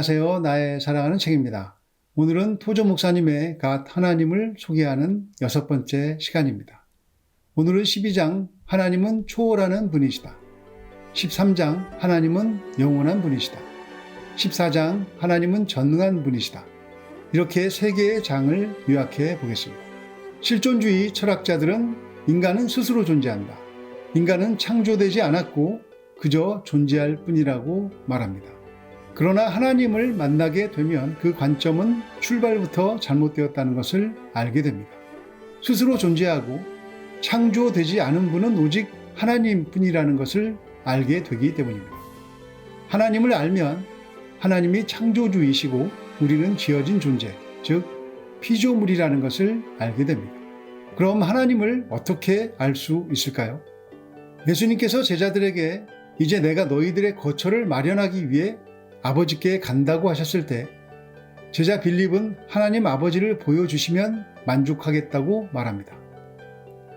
안녕하세요. 나의 사랑하는 책입니다. 오늘은 토조 목사님의 갓 하나님을 소개하는 여섯 번째 시간입니다. 오늘은 12장 하나님은 초월하는 분이시다. 13장 하나님은 영원한 분이시다. 14장 하나님은 전능한 분이시다. 이렇게 세 개의 장을 요약해 보겠습니다. 실존주의 철학자들은 인간은 스스로 존재한다. 인간은 창조되지 않았고 그저 존재할 뿐이라고 말합니다. 그러나 하나님을 만나게 되면 그 관점은 출발부터 잘못되었다는 것을 알게 됩니다. 스스로 존재하고 창조되지 않은 분은 오직 하나님 뿐이라는 것을 알게 되기 때문입니다. 하나님을 알면 하나님이 창조주이시고 우리는 지어진 존재, 즉, 피조물이라는 것을 알게 됩니다. 그럼 하나님을 어떻게 알 수 있을까요? 예수님께서 제자들에게 이제 내가 너희들의 거처를 마련하기 위해 아버지께 간다고 하셨을 때 제자 빌립은 하나님 아버지를 보여주시면 만족하겠다고 말합니다.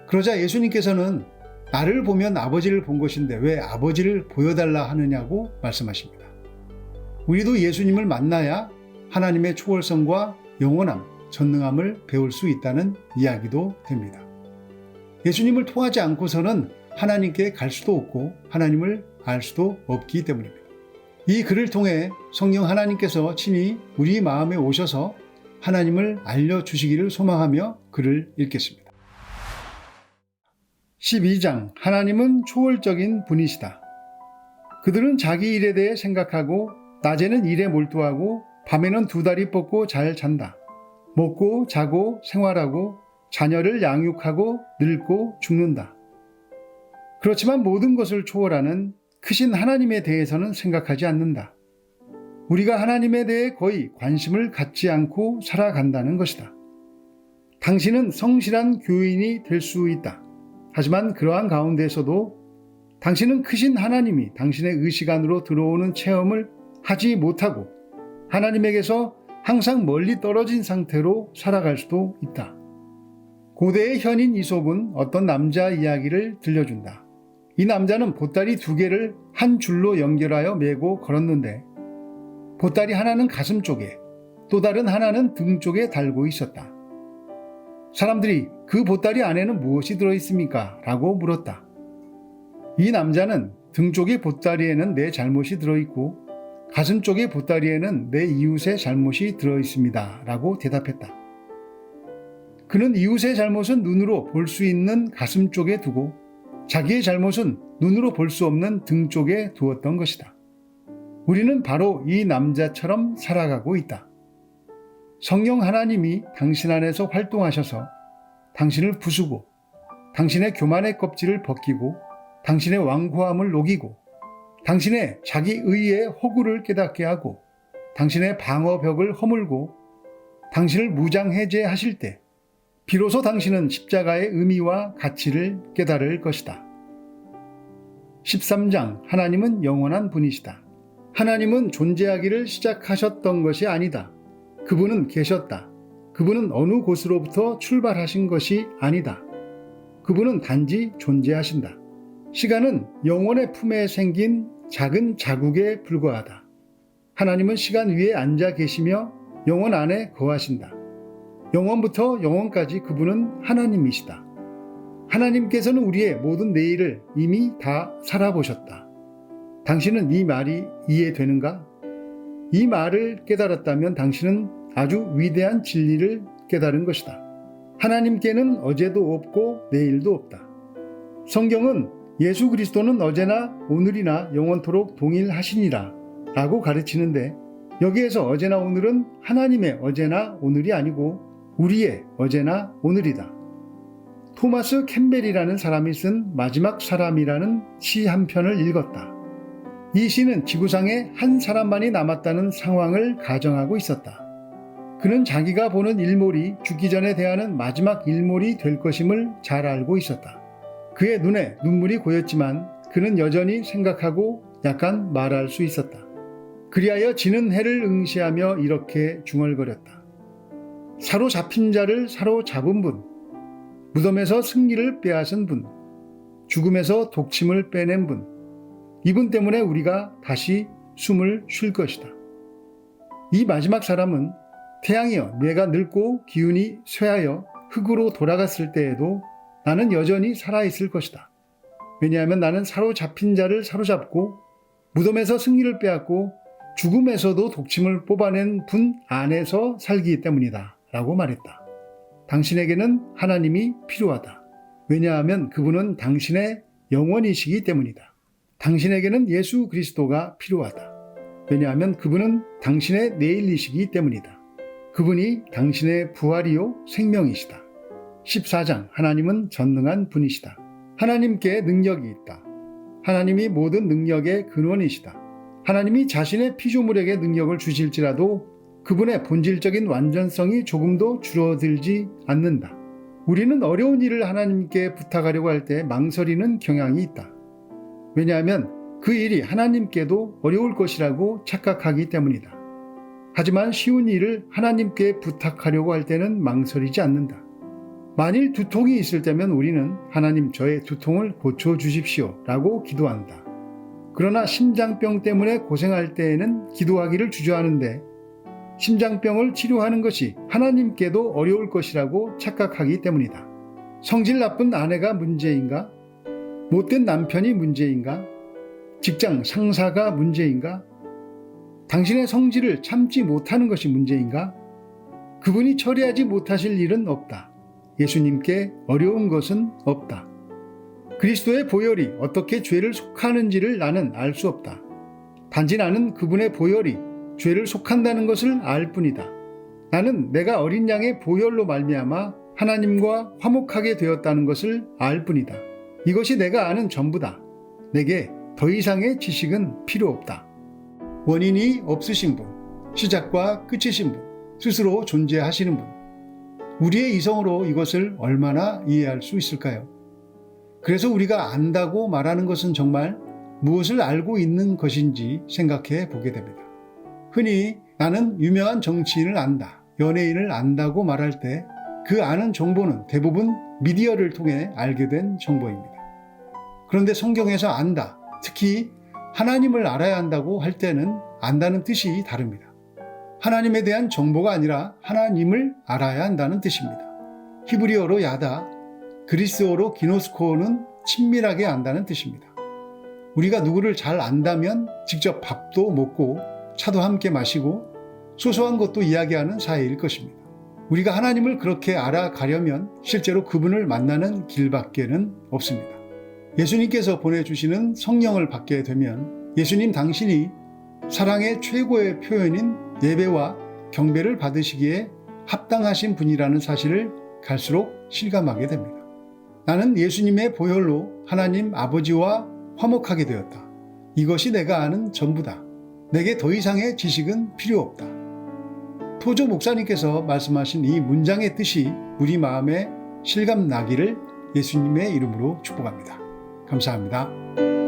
그러자 예수님께서는 나를 보면 아버지를 본 것인데 왜 아버지를 보여달라 하느냐고 말씀하십니다. 우리도 예수님을 만나야 하나님의 초월성과 영원함, 전능함을 배울 수 있다는 이야기도 됩니다. 예수님을 통하지 않고서는 하나님께 갈 수도 없고 하나님을 알 수도 없기 때문입니다. 이 글을 통해 성령 하나님께서 친히 우리 마음에 오셔서 하나님을 알려주시기를 소망하며 글을 읽겠습니다. 12장 하나님은 초월적인 분이시다. 그들은 자기 일에 대해 생각하고 낮에는 일에 몰두하고 밤에는 두 다리 뻗고 잘 잔다. 먹고 자고 생활하고 자녀를 양육하고 늙고 죽는다. 그렇지만 모든 것을 초월하는 크신 하나님에 대해서는 생각하지 않는다. 우리가 하나님에 대해 거의 관심을 갖지 않고 살아간다는 것이다. 당신은 성실한 교인이 될 수 있다. 하지만 그러한 가운데서도 당신은 크신 하나님이 당신의 의식 안으로 들어오는 체험을 하지 못하고 하나님에게서 항상 멀리 떨어진 상태로 살아갈 수도 있다. 고대의 현인 이솝은 어떤 남자 이야기를 들려준다. 이 남자는 보따리 두 개를 한 줄로 연결하여 메고 걸었는데 보따리 하나는 가슴 쪽에 또 다른 하나는 등 쪽에 달고 있었다. 사람들이 그 보따리 안에는 무엇이 들어있습니까? 라고 물었다. 이 남자는 등 쪽의 보따리에는 내 잘못이 들어있고 가슴 쪽의 보따리에는 내 이웃의 잘못이 들어있습니다. 라고 대답했다. 그는 이웃의 잘못은 눈으로 볼 수 있는 가슴 쪽에 두고 자기의 잘못은 눈으로 볼 수 없는 등 쪽에 두었던 것이다. 우리는 바로 이 남자처럼 살아가고 있다. 성령 하나님이 당신 안에서 활동하셔서 당신을 부수고 당신의 교만의 껍질을 벗기고 당신의 완고함을 녹이고 당신의 자기 의의 허구를 깨닫게 하고 당신의 방어벽을 허물고 당신을 무장해제하실 때 비로소 당신은 십자가의 의미와 가치를 깨달을 것이다. 13장 하나님은 영원한 분이시다. 하나님은 존재하기를 시작하셨던 것이 아니다. 그분은 계셨다. 그분은 어느 곳으로부터 출발하신 것이 아니다. 그분은 단지 존재하신다. 시간은 영원의 품에 생긴 작은 자국에 불과하다. 하나님은 시간 위에 앉아 계시며 영원 안에 거하신다. 영원부터 영원까지 그분은 하나님이시다. 하나님께서는 우리의 모든 내일을 이미 다 살아보셨다. 당신은 이 말이 이해되는가? 이 말을 깨달았다면 당신은 아주 위대한 진리를 깨달은 것이다. 하나님께는 어제도 없고 내일도 없다. 성경은 예수 그리스도는 어제나 오늘이나 영원토록 동일하시니라 라고 가르치는데 여기에서 어제나 오늘은 하나님의 어제나 오늘이 아니고 우리의 어제나 오늘이다. 토마스 캠벨이라는 사람이 쓴 마지막 사람이라는 시 한 편을 읽었다. 이 시는 지구상에 한 사람만이 남았다는 상황을 가정하고 있었다. 그는 자기가 보는 일몰이 죽기 전에 대하는 마지막 일몰이 될 것임을 잘 알고 있었다. 그의 눈에 눈물이 고였지만 그는 여전히 생각하고 약간 말할 수 있었다. 그리하여 지는 해를 응시하며 이렇게 중얼거렸다. 사로잡힌 자를 사로잡은 분, 무덤에서 승리를 빼앗은 분, 죽음에서 독침을 빼낸 분, 이분 때문에 우리가 다시 숨을 쉴 것이다. 이 마지막 사람은 태양이여 내가 늙고 기운이 쇠하여 흙으로 돌아갔을 때에도 나는 여전히 살아있을 것이다. 왜냐하면 나는 사로잡힌 자를 사로잡고 무덤에서 승리를 빼앗고 죽음에서도 독침을 뽑아낸 분 안에서 살기 때문이다. 라고 말했다. 당신에게는 하나님이 필요하다. 왜냐하면 그분은 당신의 영원이시기 때문이다. 당신에게는 예수 그리스도가 필요하다. 왜냐하면 그분은 당신의 내일이시기 때문이다. 그분이 당신의 부활이요 생명이시다. 14장 하나님은 전능한 분이시다. 하나님께 능력이 있다. 하나님이 모든 능력의 근원이시다. 하나님이 자신의 피조물에게 능력을 주실지라도 그분의 본질적인 완전성이 조금도 줄어들지 않는다. 우리는 어려운 일을 하나님께 부탁하려고 할 때 망설이는 경향이 있다. 왜냐하면 그 일이 하나님께도 어려울 것이라고 착각하기 때문이다. 하지만 쉬운 일을 하나님께 부탁하려고 할 때는 망설이지 않는다. 만일 두통이 있을 때면 우리는 하나님 저의 두통을 고쳐 주십시오 라고 기도한다. 그러나 심장병 때문에 고생할 때에는 기도하기를 주저하는데 심장병을 치료하는 것이 하나님께도 어려울 것이라고 착각하기 때문이다. 성질 나쁜 아내가 문제인가? 못된 남편이 문제인가? 직장 상사가 문제인가? 당신의 성질을 참지 못하는 것이 문제인가? 그분이 처리하지 못하실 일은 없다. 예수님께 어려운 것은 없다. 그리스도의 보혈이 어떻게 죄를 속하는지를 나는 알 수 없다. 단지 나는 그분의 보혈이 죄를 속한다는 것을 알 뿐이다. 나는 내가 어린 양의 보혈로 말미암아 하나님과 화목하게 되었다는 것을 알 뿐이다. 이것이 내가 아는 전부다. 내게 더 이상의 지식은 필요 없다. 원인이 없으신 분, 시작과 끝이신 분, 스스로 존재하시는 분. 우리의 이성으로 이것을 얼마나 이해할 수 있을까요? 그래서 우리가 안다고 말하는 것은 정말 무엇을 알고 있는 것인지 생각해 보게 됩니다. 흔히 나는 유명한 정치인을 안다, 연예인을 안다고 말할 때 그 아는 정보는 대부분 미디어를 통해 알게 된 정보입니다. 그런데 성경에서 안다, 특히 하나님을 알아야 한다고 할 때는 안다는 뜻이 다릅니다. 하나님에 대한 정보가 아니라 하나님을 알아야 한다는 뜻입니다. 히브리어로 야다, 그리스어로 기노스코는 친밀하게 안다는 뜻입니다. 우리가 누구를 잘 안다면 직접 밥도 먹고 차도 함께 마시고 소소한 것도 이야기하는 사이일 것입니다. 우리가 하나님을 그렇게 알아가려면 실제로 그분을 만나는 길밖에는 없습니다. 예수님께서 보내주시는 성령을 받게 되면 예수님 당신이 사랑의 최고의 표현인 예배와 경배를 받으시기에 합당하신 분이라는 사실을 갈수록 실감하게 됩니다. 나는 예수님의 보혈로 하나님 아버지와 화목하게 되었다. 이것이 내가 아는 전부다. 내게 더 이상의 지식은 필요 없다. 토조 목사님께서 말씀하신 이 문장의 뜻이 우리 마음에 실감 나기를 예수님의 이름으로 축복합니다. 감사합니다.